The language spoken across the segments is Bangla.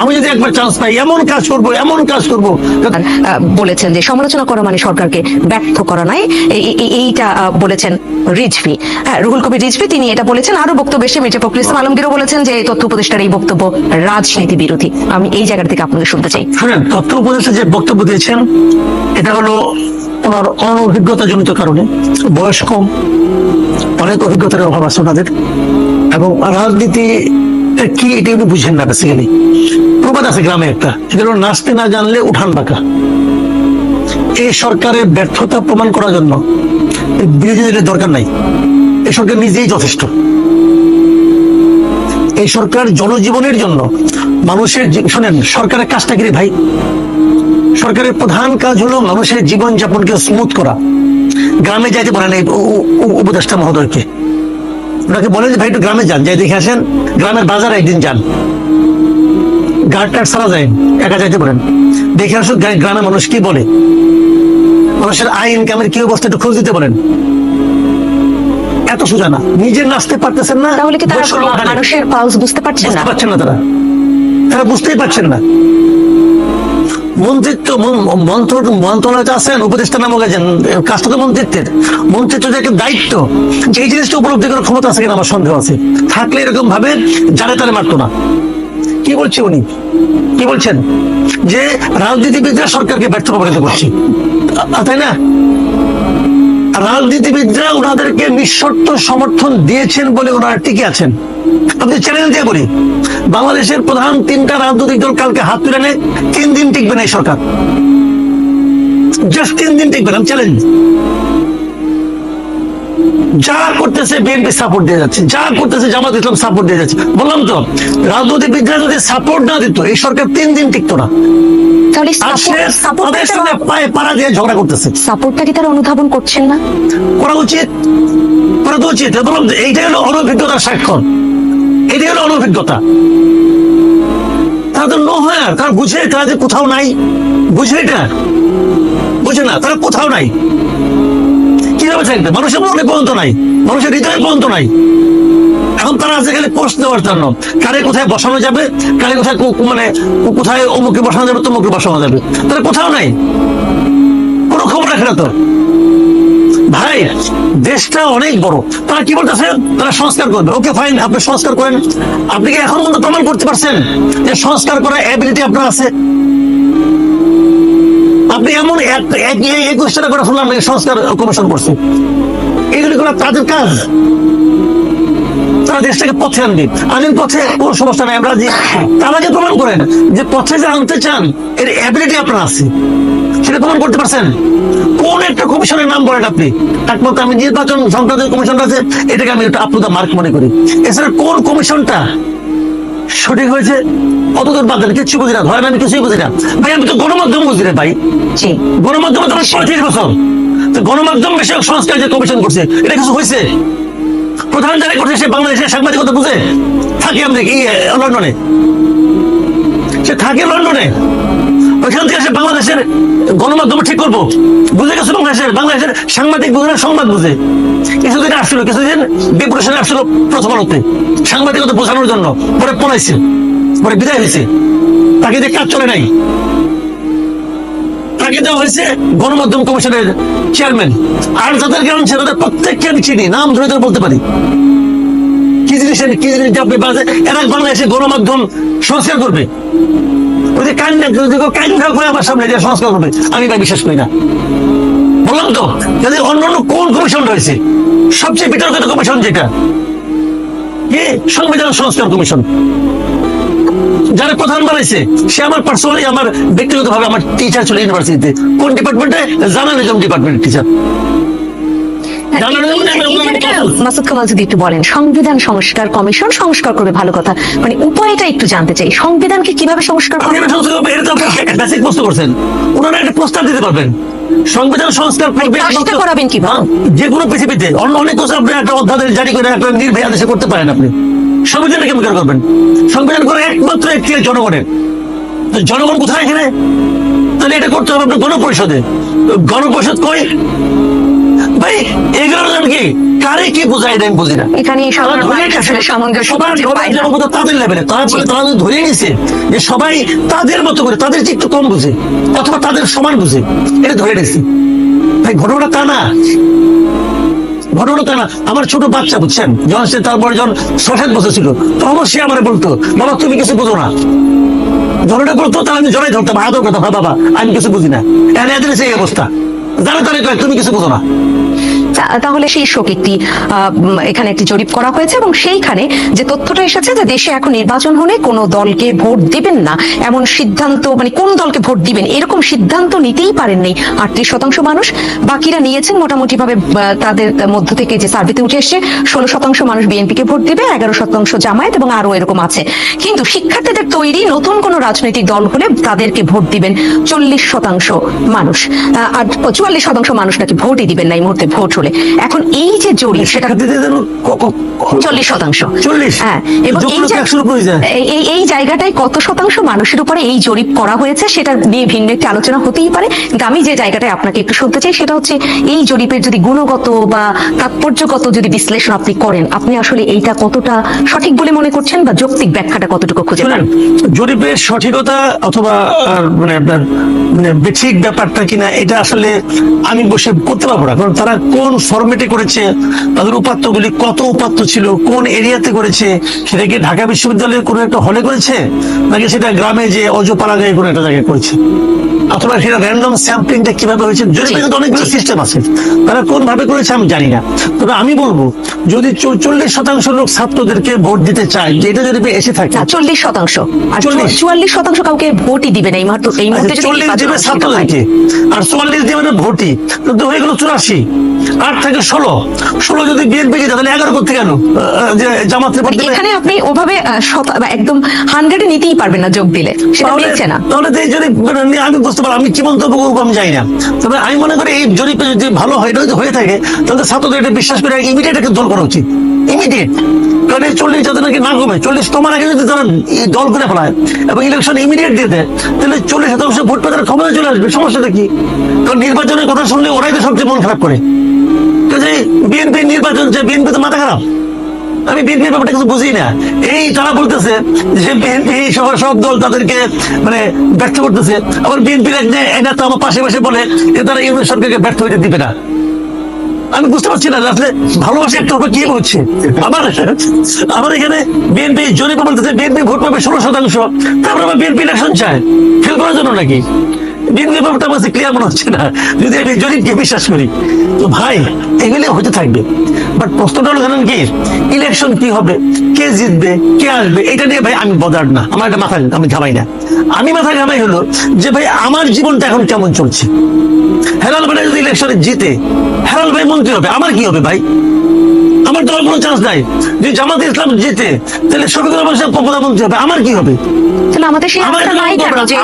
আমি যদি একবার চান্স পাই এমন কাজ করব এমন কাজ করব। বলেছেন যে সমালোচনা করা মানে সরকারকে ব্যর্থ করা নয়। এইটা বলেছেন রিজভি। হ্যাঁ রুহুল কবির রিজভি তিনি এটা বলেছেন। আরও বক্তব্য এসে মির্জা ফখরুল ইসলাম আলমগীরও বলেছেন যে এই তথ্য উপদেষ্টার এই বক্তব্য রাজনীতি বিরোধী। আমি এই জায়গা থেকে আপনাকে শুনতে চাই। শুনেন তথ্য উপদেশে যে বক্তব্য দিয়েছেন এটা হলো ওনার অনভিজ্ঞতা জনিত কারণে। বয়স কম অনেক অভিজ্ঞতার অভাব আছে ওনাদের। এবং রাজনীতি কি, এটা উনি বুঝেন না বেসিক্যালি প্রবাদ আছে গ্রামে একটা। নাচতে না জানলে উঠান বাঁকা। এই সরকারের ব্যর্থতা প্রমাণ করার জন্য বিরোধীদের দরকার নাই। সরকার নিজেই যথেষ্ট। এই সরকার জনজীবনের জন্য মানুষের শোনেন, সরকারের কাজটা কি ভাই? সরকারের প্রধান কাজ হলো মানুষের জীবনযাপনকে স্মুথ করা। গ্রামে যাইতে বলেন এই উপদেষ্টা মহোদয়কে। ওনাকে বলেন যে ভাই একটু গ্রামে যান যাই দেখে আসেন। গ্রামের বাজারে একদিন যান। গার্ড টার্ড সারা যায় একা যাইতে পারেন। দেখে আসুন গ্রা- গ্রামের মানুষ কি বলে। মানুষের আয় ইনকামের কি অবস্থা একটু খোঁজ দিতে বলেন। এত সোজা না। নিজে নাচতে পারতেছেন না তাহলে কি তারা। মানুষের পালস বুঝতে পারছেন না? পারছেন না তারা। তারা বুঝতেই পারছেন না। মন্ত্রিত্ব মন্ত্র উপদেষ্টা নামক আছেন কাজটা মন্ত্রিত্বের। মন্ত্রিত্ব যে একটা দায়িত্ব জিনিসটা উপলব্ধি করার ক্ষমতা আছে কিনা আমার সন্দেহ আছে। থাকলে এরকম ভাবে মারতো না। কি বলছে উনি? কি বলছেন? যে রাজনীতিবিদরা সরকারকে ব্যর্থ প্রমাণিত করছে। তাই না? রাজনীতিবিদরা ওনাদেরকে নিঃশর্ত সমর্থন দিয়েছেন বলে ওনারা টিকে আছেন। আপনি চ্যালেঞ্জ দিয়ে বলি বাংলাদেশের প্রধান তিনটা রাজনৈতিক দল কালকে হাত তুলে নেয় তিন দিন টিকবে না এই সরকার। জাস্ট তিন দিন টিকবে না চ্যালেঞ্জ যা করতেছে বিএনপি সাপোর্ট দিয়ে যাচ্ছে যা করতেছে জামাত ইসলাম সাপোর্ট দিয়ে যাচ্ছে। বললাম তো রাজনীতিবিদরা যদি সাপোর্ট না দিত এই সরকার তিন দিন টিকতো না। তাহলে আর সে তাদের সঙ্গে পায়ে পাড়া দিয়ে ঝগড়া করতেছে। সাপোর্টটা কি তারা অনুধাবন করছেন না? করা উচিত। করা তো উচিত। এইটাই হলো অনভিজ্ঞতার স্বাক্ষর এটাই হলো অনভিজ্ঞতা। তারা তো হয় তারা বুঝে, তারা যে কোথাও নাই, বুঝে এটা। বুঝে না, তারা কোথাও নাই। কীভাবে থাকবে? মানুষের মনে পর্যন্ত নাই, মানুষের হৃদয়ে পর্যন্ত নাই। এখন তারা আছে খালি পোস্ট দেওয়ার জন্য। কারে কোথায় বসানো যাবে? কারে কোথায় মানে কোথায় অমুকে বসানো যাবে, তমুকে বসানো যাবে? তারা কোথাও নাই। কোনো খবর রাখে না তো। ভাই, দেশটা অনেক বড়। তারা কি বলতেছে? তারা সংস্কার করবে। ওকে ফাইন আপনি সংস্কার করেন। আপনি কি এখন পর্যন্ত প্রমাণ করতে পারছেন যে সংস্কার করার এবিলিটি আপনার আছে? আপনি এমন এক- এক- এই একুশটা করে শুনলাম সংস্কার কমিশন করছে। এগুলি করা তাদের কাজ। তারা দেশটাকে পথে আনবে। আনেন পথে, কোন সমস্যা নাই, আমরা যে তারাকে প্রমাণ করেন যে পথে যে আনতে চান, এর এবিলিটি আপনার আছে। সেটা প্রমাণ করতে পারছেন? কোন একটা কমিশনের নাম বলেন আপনি? একমাত্র আমি নির্বাচন সংক্রান্ত কমিশনটা আছে এটাকে আমি একটা আপ্লুতা মার্ক মনে করি। এছাড়া কোন কমিশনটা সঠিক হয়েছে? অত দূর বাদ দেন কিচ্ছু বুঝি না ধরেন আমি কিছুই বুঝি না। ভাই আমি তো গণমাধ্যম বুঝি না ভাই। গণমাধ্যম তো পঁয়ত্রিশ বছর। তো গণমাধ্যম বিষয়ক সংস্কার যে কমিশন করছে এটা কিছু হয়েছে? প্রধান যারা করছে সে বাংলাদেশের সাংবাদিকতা বুঝে? থাকে আমরা কি লন্ডনে? সে থাকে লন্ডনে? ওইখান থেকে বাংলাদেশের গণমাধ্যম ঠিক করব। বুঝে গেছে বাংলাদেশের বাংলাদেশের সাংবাদিক বুঝে সংবাদ বুঝে। কিছুদিন আসছিল কিছুদিন ডিপ্রেশনে আসছিল প্রথম আলোতে। সাংবাদিকতা বোঝানোর জন্য। পরে পড়াইছে পরে বিদায় হয়েছে। তাকে যে কাজ চলে নাই। গণমাধ্যম কমিশনের চেয়ারম্যান আর যাদেরকে আনছে তাদের গণমাধ্যম সংস্কার করবে। ওই যে কান কান করে আমার সামনে যে সংস্কার করবে। আমি ভাই বিশ্বাস করি না। বললাম তো যদি কোন কমিশন রয়েছে? সবচেয়ে বিতর্কিত কমিশন যেটা? কি? সংবিধান সংস্কার কমিশন যারা প্রধান বানাইছে, সে আমার পার্সোনালি আমার ব্যক্তিগত ভাবে আমার টিচার ছিল ইউনিভার্সিটিতে কোন ডিপার্টমেন্টে জার্নালিজম ডিপার্টমেন্টের টিচার মাসুদ কামাল যদি একটু বলেন সংবিধান সংস্কার কমিশন সংস্কার করবে ভালো কথা মানে উপায়টা একটু জানতে চাই সংবিধানকে কীভাবে সংস্কার করবে বেসিক প্রশ্ন করছেন। ওনারা একটা প্রস্তাব দিতে পারবেন। সংবিধান সংস্কার করবে একমাত্র- করাবেন কীভাবে? যে কোনো পৃথিবীতে। অন্য অনেক কিছু আপনি একটা অধ্যাদেশ জারি করে একটা নির্ভয় আদেশে করতে পারেন আপনি। সংবিধানকে কেমন করে করবেন? সংবিধান করে একমাত্র একটি জনগণের। জনগণ কোথায় এখানে? তাহলে এটা করতে হবে আপনার গণপরিষদে। গণপরিষদ কই? ভাই এগুলোর জন্য কি? কারে কি বোঝায় এটা বুঝি না। এখানে ধরে গেছে। সবার খুঁজে সবার পায় না। যেমন কথা তাদের লেভেলে তারপরে তারা ধরে নিছে যে সবাই তাদের মতো করে তাদের চেয়ে একটু কম বুঝে অথবা তাদের সমান বুঝে। এটা ধরে নিছে ভাই ঘটনাটা তা না। ঘটনা তা না। আমার ছোট বাচ্চা বুঝছেন? যখন সে তারপরে যখন সাত বছর ছিল তখন সে আমার বলতো বাবা তুমি কিছু বোঝো না। ঝড়টা করতো তাহলে আমি জড়াই ধরতাম। আদর কথা হ্যাঁ বাবা আমি কিছু বুঝি না। এনে এদের সেই অবস্থা। জানো তাহলে তুমি কিছু বোঝো না। তাহলে শীর্ষক একটি আহ, এখানে একটি জরিপ করা হয়েছে এবং সেইখানে যে তথ্যটা এসেছে যে দেশে এখন নির্বাচন হলে কোন দলকে ভোট দিবেন না এমন সিদ্ধান্ত মানে কোন দলকে ভোট দিবেন এরকম সিদ্ধান্ত নিতেই পারেননি আটত্রিশ শতাংশ মানুষ। বাকিরা নিয়েছেন মোটামুটি ভাবে তাদের মধ্য থেকে যে সার্ভেতে উঠে এসছে ষোলো শতাংশ মানুষ বিএনপিকে ভোট দিবে এগারো শতাংশ জামায়াত এবং আরও এরকম আছে। কিন্তু শিক্ষার্থীদের তৈরি নতুন কোন রাজনৈতিক দল হলে তাদেরকে ভোট দিবেন চল্লিশ শতাংশ মানুষ। আর চুয়াল্লিশ শতাংশ মানুষ নাকি ভোটই দিবেন না এই মুহূর্তে ভোট হলে। এখন এই যে জরিপ সেটা চল্লিশ শতাংশ 40? হ্যাঁ এবং এই। এই- জায়গাটায় কত শতাংশ মানুষের উপরে এই জরিপ করা হয়েছে সেটা নিয়ে ভিন্ন একটি আলোচনা হতেই পারে কিন্তু আমি যে জায়গাটায় আপনাকে একটু শুনতে চাই সেটা হচ্ছে এই জরিপের যদি গুণগত বা তাৎপর্যগত যদি বিশ্লেষণ আপনি করেন আপনি আসলে এইটা কতটা সঠিক বলে মনে করছেন বা যৌক্তিক ব্যাখ্যাটা কতটুকু খুঁজে পান জরিপের সঠিকতা অথবা মানে আপনার মানে ব্যাপারটা কিনা এটা আসলে আমি বসে করতে পারব না কারণ তারা কোন ফরম্যাটে করেছে তাদের উপাত্তগুলি কত উপাত্ত ছিল কোন এরিয়াতে করেছে সেটা কি ঢাকা বিশ্ববিদ্যালয়ের কোনো একটা হলে করেছে নাকি সেটা গ্রামে যে অজপাড়াগায় কোনো একটা জায়গায় করেছে? অথবা সেটা র্যান্ডম স্যাম্পলিংটা কীভাবে হয়েছে? কিন্তু অনেকগুলো সিস্টেম আছে তারা কোন ভাবে করেছে আমি জানি না। তবে আমি বলব যদি চল্লিশ শতাংশ লোক ছাত্রদেরকে ভোট দিতে চায় যে এটা যদি এসে থাকে চল্লিশ শতাংশ। আর চুয়াল্লিশ শতাংশ কাউকে ভোটই দিবে না এই মুহূর্তে এই মুহূর্তে আচ্ছা, চল্লিশ দিবে ছাত্রদেরকে আর চুয়াল্লিশ দিবে ভোটই। কিন্তু হয়ে গেল চুরাশি। আট থেকে ষোলো। ষোলো যদি কে তাহলে এগারো করতে কেন? যে এখানে আপনি ওভাবে একদম হান্ড্রেডে নিতেই পারবেন না যোগ দিলে। সেটা মিলছে না। তাহলে মানে আমি বুঝতে পারলাম আমি কি মন্তব্য জানি না। তবে আমি মনে করি এই জরিপে যদি ভালো হয় যদি হয়ে থাকে তাহলে ছাত্রদের এটা বিশ্বাস করে ইমিডিয়েট একটা দল করা উচিত। ইমিডিয়েট কারণ চল্লিশ যাতে নাকি না কমে চল্লিশ তোমার আগে যদি তারা দল করে ফেলায় এবং ইলেকশন ইমিডিয়েট দিয়ে দেয় তাহলে চল্লিশ শতাংশ ভোট পেয়ে তারা ক্ষমতায় চলে আসবে। সমস্যাটা কি? কারণ নির্বাচনের কথা শুনলে ওরাই তো সবচেয়ে মন খারাপ করে। বিএনপি নির্বাচন বিএনপি তো মাথা খারাপ। আমি বিএনপির ব্যাপারটা কিছু বুঝি না। এই তারা বলতেছে যে বিএনপি সব দল তাদেরকে মানে ব্যর্থ করতেছে। আবার বিএনপির আমার পাশে পাশে বলে যে তারা ইউনিয়ন সরকারকে ব্যর্থ হইতে দিবে না। আমি বুঝতে পারছি না আসলে ভালোবাসা একটা কি হচ্ছে আমার আমার এখানে বিএনপি জরিপ বলতেছে, বিএনপি ভোট পাবে ষোলো শতাংশ। তারপরে আবার বিএনপি ইলেকশন চায়। ফেল করার জন্য নাকি? ব্যাপারটা আমার ক্লিয়ার মনে হচ্ছে না। যদি আমি জরিপকে বিশ্বাস করি, তো ভাই এগুলো হতে থাকবে। বাট প্রশ্নটা হলো জানেন কি ইলেকশন কি হবে? কে জিতবে? কে আসবে? এটা নিয়ে ভাই আমি বদার না। আমার একটা মাথা, আমি ঘামাই না। আমি মাথা ঘামাই হলো যে ভাই, আমার জীবনটা এখন কেমন চলছে? হেলাল ভাই যদি ইলেকশনে জিতে হেলাল ভাই মন্ত্রী হবে। আমার কি হবে ভাই? আমার আর কোনো চান্স নাই। যদি জামাত ইসলাম জিতে তাহলে রহমান সাহেব প্রধানমন্ত্রী হবে আমার কি হবে? তাহলে আমাদের সেই আমার নাই কেন? যে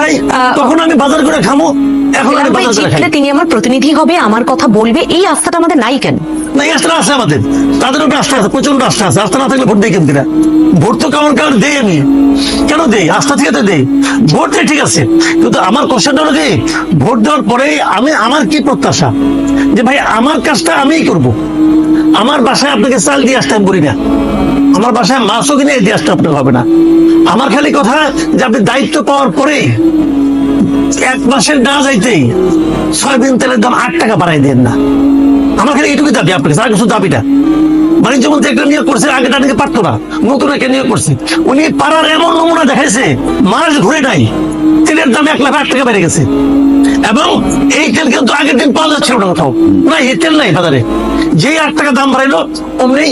ভাই তখন আমি বাজার করে খামো? এখন আমি বাজার করে খাই। তিনি আমার প্রতিনিধি হবে আমার কথা বলবে এই আস্থাটা আমাদের নাই কেন? না এই আস্থা আছে আমাদের। তাদের উপরে আস্থা আছে প্রচণ্ড আস্থা আছে। আস্থা না থাকলে ভোট দেয় কেমন ভোট তো কেমন কারণ দেই আমি। কেন দেই আস্থা থেকে তো দেই ভোট দেয় ঠিক আছে কিন্তু আমার কোশ্চেনটা হলো কি ভোট দেওয়ার পরে আমি আমার কি প্রত্যাশা? যে ভাই আমার কাজটা আমিই করব। আমার বাসায় আপনাকে চাল দিয়ে আসতে আমি করি না। আমার বাসায় মাছও কিনে দিয়ে আসতে আপনার হবে না। আমার খালি কথা যে আপনি দায়িত্ব পাওয়ার পরে এক মাসের না যাইতেই সয়াবিন তেলের দাম আট টাকা বাড়াই দেন না। আমার খালি এইটুকুই দাবি আপনাকে, আর কিছু দাবিটা। বাণিজ্য মন্ত্রী একটা নিয়োগ করছে নাকি পারতো না। নতুন নিয়োগ করছে। উনি পাড়ার এমন নমুনা দেখাইছে মাস ঘুরে নাই। তেলের দাম এক লাখ আট টাকা বেড়ে গেছে। এবং এই তেল কিন্তু আগের দিন পাওয়া না কোথাও। না এই তেল নাই বাজারে। যেই আট টাকা দাম বাড়াইলো অমনি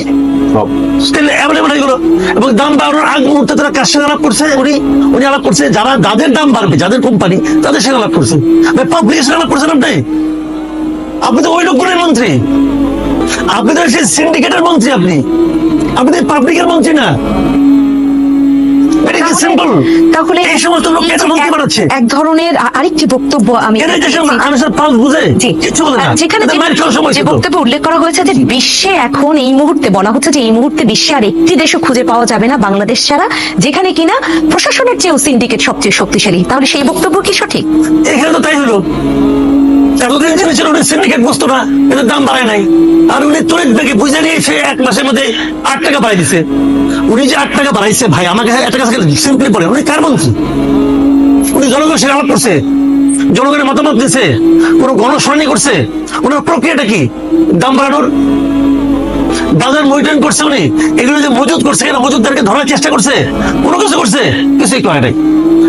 তেল অ্যাভেলেবল গেলো। এবং দাম বাড়ানোর আগ মুহূর্তে তারা কার সঙ্গে আলাপ করছে উনি উনি আলাপ করছে যারা যাদের দাম বাড়বে যাদের কোম্পানি তাদের সঙ্গে আলাপ করছে। পাবলিকের সঙ্গে আলাপ করছেন আপনি? আপনি তো ওই লোকগুলোর মন্ত্রী। আপনি তো সেই সিন্ডিকেটের মন্ত্রী আপনি। আপনি তো পাবলিকের মন্ত্রী না। এটা কি সিম্পল তাহলে এই সমস্ত লোক এই এটা যে এক- ধরনের আরেকটি বক্তব্য আমি যেখানে যে-। বক্তব্যে উল্লেখ করা হয়েছে যে বিশ্বে এখন এই মুহূর্তে বলা হচ্ছে যে এই মুহূর্তে বিশ্বে আর একটি দেশও খুঁজে পাওয়া যাবে না বাংলাদেশ ছাড়া যেখানে কিনা প্রশাসনের চেয়েও সিন্ডিকেট সবচেয়ে শক্তিশালী। তাহলে সেই বক্তব্য কি সঠিক? এখানে তো তাই হলো। সিন্ডিকেট না এদের দাম বাড়ায় নাই। আর উনি বুঝে এক মাসের মধ্যে আট টাকা বাড়াই দিছে। উনি যে আট টাকা বাড়াইছে ভাই, আমাকে একটা টাকা সিম্পলি বলে, উনি কার মন্ত্রী উনি জনগণ সেরা করছে, জনগণের মতামত দিছে, কোনো গণশুনানি করছে ওনার প্রক্রিয়াটা কি? দাম বাড়ানোর বাজার মনিটরিং করছে উনি। এগুলো যে মজুদ করছে কেন মজুদদারকে ধরার চেষ্টা করছে। কোনো কিছু করছে? কিছুই করে নাই।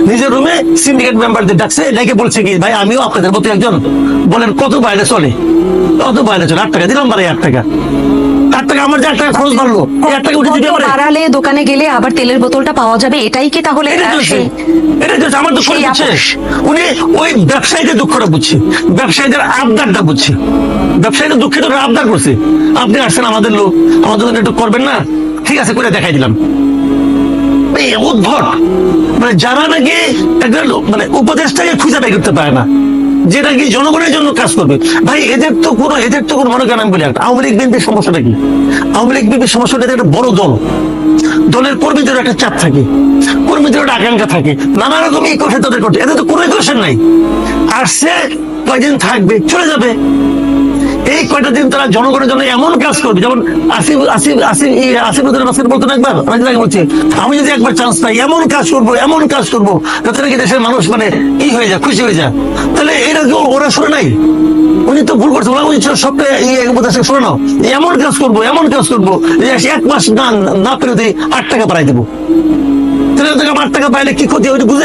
নিজের রুমে সিন্ডিকেট মেম্বারদের ডাকছে, ডেকে বলছে কি, ভাই, আমিও আপনাদের মতো একজন। বলেন, কত বাইরে চলে? কত বাইরে চলে? আট টাকা, দিলাম বাড়ি আট টাকা। টাকা আমার যে আট খরচ বাড়লো এই আট টাকা উঠে দিতে পারে বাড়ালে দোকানে গেলে আবার তেলের বোতলটা পাওয়া যাবে এটাই কি তাহলে এটা এটা আমার দুঃখ উনি ওই ব্যবসায়ীদের দুঃখটা বুঝছে। ব্যবসায়ীদের আবদারটা বুঝছে। ব্যবসায়ীদের দুঃখিত আবদার করছে। আপনি আসছেন আমাদের লোক আমাদের জন্য একটু করবেন না? ঠিক আছে করে দেখাই দিলাম। উদ্ভট। মানে যারা নাকি লোক- মানে উপদেশটাকে খুঁজে বের করতে পারে না। যে কি জনগণের জন্য কাজ করবে। ভাই, এদের তো কোনো এদের তো কোনো মনে করেন আমি বলি একটা। আওয়ামী লীগ বিএনপির সমস্যাটা কি? আওয়ামী লীগ বিএনপির সমস্যাটা একটা বড় দল। দলের কর্মীদের একটা চাপ থাকে। কর্মীদের একটা আকাঙ্ক্ষা থাকে। নানা রকম এই কথা তাদের করতে। এদের তো কোনো নাই। আসছে কয়দিন থাকবে, চলে যাবে। এই কয়টা দিন তারা জনগণের জন্য এমন কাজ করবে? যেমন আসিফ আসিফ আসিফ আসিফ উদ্দিন বাসির বলতো না একবার? আমি যেটা বলছি, আমি যদি একবার চান্স পাই, এমন কাজ করব, এমন কাজ করব, যাতে নাকি দেশের মানুষ মানে ই হয়ে যায়, খুশি হয়ে যায়। তাহলে এটা কি ওরা শুনে নাই? উনি তো ভুল করছে, ওরা উনি সবটা শুনে নাও। এমন কাজ করব, এমন কাজ করব এক মাস না না পেরোতে আট টাকা বাড়াই দেবো। তাহলে আট টাকা পাইলে কি ক্ষতি ওইটা বুঝে